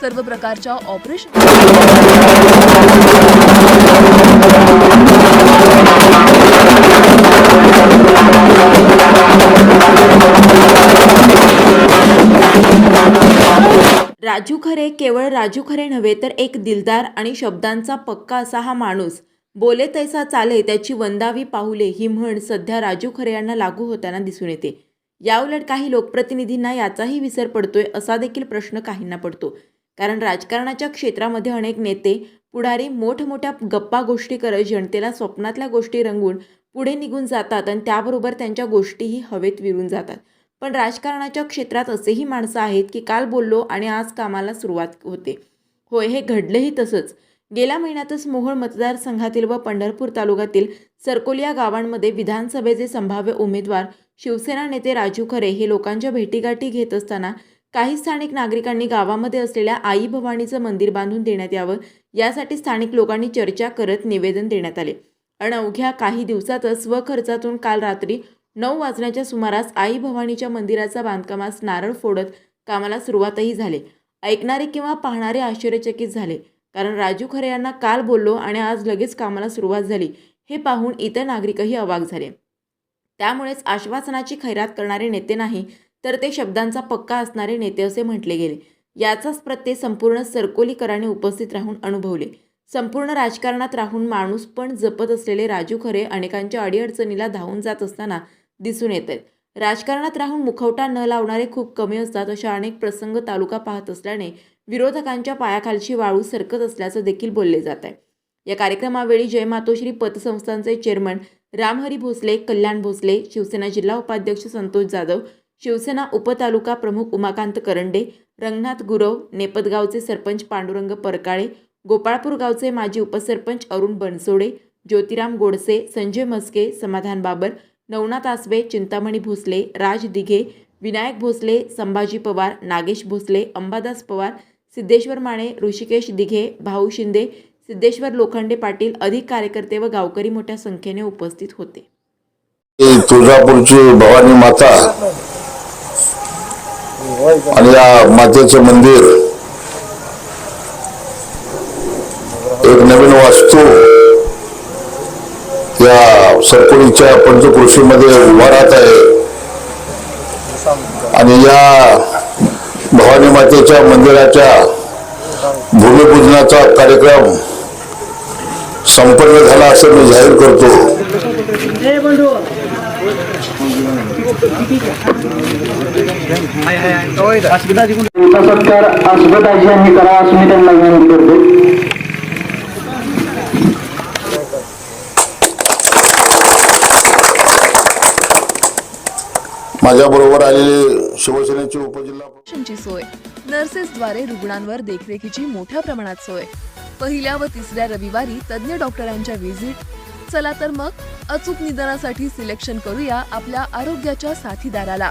सर्व प्रकारच्या ऑपरेशन राजू खरे केवळ राजू खरे नव्हे तर एक दिलदार आणि शब्दांचा पक्का असा हा माणूस. बोले तैसा चाले त्याची वंदावी पाहुले ही म्हण सध्या राजू खरे यांना लागू होताना दिसून येते. याउलट काही लोकप्रतिनिधींना याचाही विसर पडतोय असा देखील प्रश्न काहींना पडतो. कारण राजकारणाच्या क्षेत्रामध्ये अनेक नेते पुढारी मोठमोठ्या गप्पा गोष्टी करत जनतेला स्वप्नातल्या गोष्टी रंगवून पुढे निघून जातात आणि त्याबरोबर त्यांच्या गोष्टीही हवेत विरून जातात. पण राजकारणाच्या क्षेत्रात असेही माणसं आहेत की काल बोललो आणि आज कामाला सुरुवात होते. होय हे घडलंही तसंच. गेल्या महिन्यातच मोहोळ मतदारसंघातील व पंढरपूर तालुक्यातील सरकोली या गावांमध्ये विधानसभेचे संभाव्य उमेदवार शिवसेना नेते राजू खरे हे लोकांच्या भेटीगाठी घेत असताना काही स्थानिक नागरिकांनी गावामध्ये असलेल्या आई भवानीचं मंदिर बांधून देण्यात यावं यासाठी स्थानिक लोकांनी चर्चा करत निवेदन देण्यात आले. आणि अवघ्या काही दिवसातच स्वखर्चातून काल रात्री नऊ वाजण्याच्या सुमारास आई भवानीच्या मंदिराचा बांधकामास नारळ फोडत कामाला सुरुवातही झाली. ऐकणारे किंवा पाहणारे आश्चर्यचकित झाले कारण राजू खरे यांना काल बोललो आणि आज लगेच कामाला सुरुवात झाली हे पाहून इतर नागरिकही अवाक झाले. त्यामुळेच आश्वासनाची खैरात करणारे नेते नाही तर ते शब्दांचा पक्का असणारे नेते असे म्हटले गेले. याचाच प्रत्यय संपूर्ण सरकोलीकराने उपस्थित राहून अनुभवले. संपूर्ण राजकारणात राहून माणूस पण जपत असलेले राजू खरे अनेकांच्या अडीअडचणीला धावून जात असताना दिसून येत आहेत. राजकारणात राहून मुखवटा न लावणारे खूप कमी असतात अशा अनेक प्रसंग तालुका पाहत असल्याने विरोधकांच्या पायाखालची वाळू सरकत असल्याचं देखील बोलले जात आहे. या कार्यक्रमावेळी जय मातोश्री पतसंस्थांचे चेअरमन रामहरी भोसले कल्याण भोसले शिवसेना जिल्हा उपाध्यक्ष संतोष जाधव शिवसेना उपतालुका प्रमुख उमाकांत करंडे रंगनाथ गुरव नेपदगावचे सरपंच पांडुरंग परकाळे गोपाळपूर गावचे माजी उपसरपंच अरुण बनसोडे ज्योतिराम गोडसे संजय मस्के समाधान बाबर नवनाथ आसबे चिंतामणी भोसले राज दिघे विनायक भोसले संभाजी पवार नागेश भोसले अंबादास पवार सिद्धेश्वर माने ऋषिकेश दिघे भाऊ शिंदे सिद्धेश्वर लोखंडे पाटील अधिक कार्यकर्ते व गावकरी मोठ्या संख्येने उपस्थित होते. तुळजापूरची भवानी माता आणि या मातेचं मंदिर एक नवीन वास्तू या सरकुलीच्या पंचकृषीमध्ये उभा राहत आहे. आणि या भवानी मातेच्या मंदिराच्या भूमिपूजनाचा कार्यक्रम संपन्न झाला असं मी जाहीर करतो. त्यांचा सत्कार अस्मिताजी यांनी करा असं मी त्यांना विनंती करतो माझ्याबरोबर आलेले शिवसेनेचे उपजिल्हा सोय. नर्सेसद्वारे रुग्णांवर देखरेखीची मोठ्या प्रमाणात सोय. पहिल्या व तिसऱ्या रविवारी तज्ज्ञ डॉक्टरांच्या व्हिजिट. चला तर मग अचूक निदानासाठी सिलेक्शन करूया आपल्या आरोग्याच्या साथीदाराला.